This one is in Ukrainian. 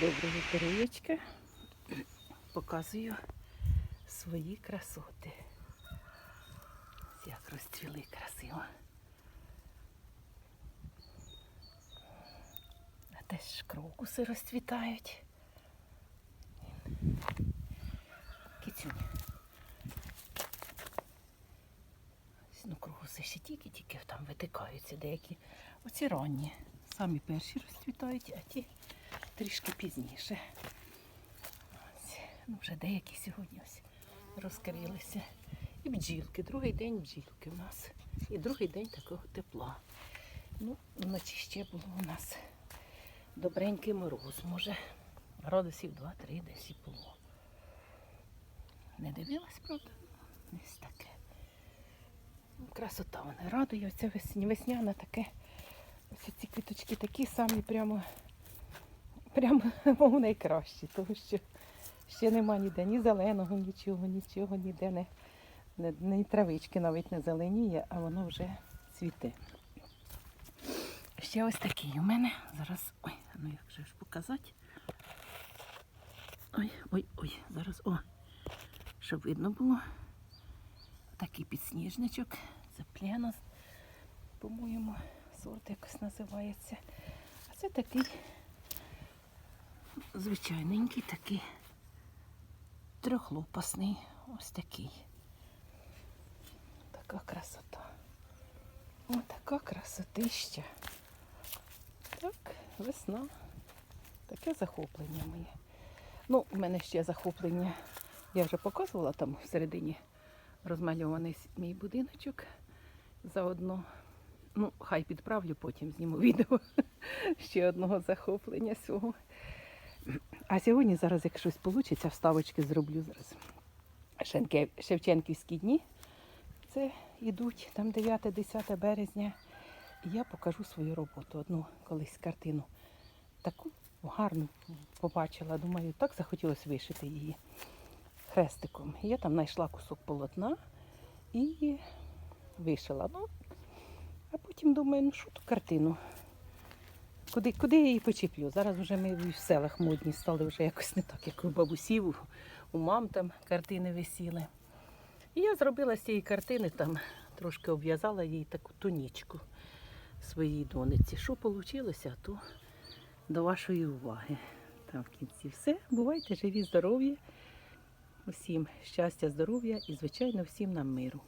Доброго здоров'ячка. Показую свої красоти. Як розцвіли красиво. А теж крокуси розцвітають. Кицюнь. Ну, крокуси ще тільки-тільки там витикаються деякі. Оці ранні. Самі перші розцвітають, а ті трішки пізніше. Ось, ну, вже деякі сьогодні ось розкрилися. І бджілки. Другий день бджілки у нас. І другий день такого тепла. Ну, вночі ще було у нас добренький мороз, може. Градусів 2-3 десь і було. Не дивилась, правда? Ось таке. Ну, Красота вона радує. Оця весняна таке. Ось ці квіточки такі самі прямо, прямо мов найкращі, тому що ще нема ніде ні зеленого, нічого, нічого, ніде не, не, ні травички навіть не зеленіє, а воно вже цвіте. Ще ось такий у мене. Зараз. Ой, ну як же ж показати. Ой, ой, ой, зараз, о, щоб видно було. Такий підсніжничок. Це пленос, по-моєму, сорт якось називається. А це такий звичайненький, такий трьохлопасний. Ось такий. Така красота. Ось така красотища. Так, весна. Таке захоплення моє. Ну, в мене ще захоплення. Я вже показувала там всередині розмальований мій будиночок. Заодно, ну, хай підправлю, потім зніму відео ще одного захоплення свого. А сьогодні зараз, як щось вийде, вставочки зроблю зараз. Шевченківські дні. Це йдуть там 9-10 березня. І я покажу свою роботу. Одну колись картину. Таку гарну побачила. Думаю, так захотілося вишити її хрестиком. Я там знайшла кусок полотна і вишила. Ну, а потім думаю, ну що ту картину? Куди, куди я її почеплю? Зараз вже ми в селах модні стали вже якось не так, як у бабусів, у- мам там картини висіли. І я зробила з цієї картини, там трошки обв'язала їй таку тонічку своїй дониці. Що вийшло, то до вашої уваги. Там в кінці все. Бувайте живі, здорові. Усім щастя, здоров'я і, звичайно, всім нам миру.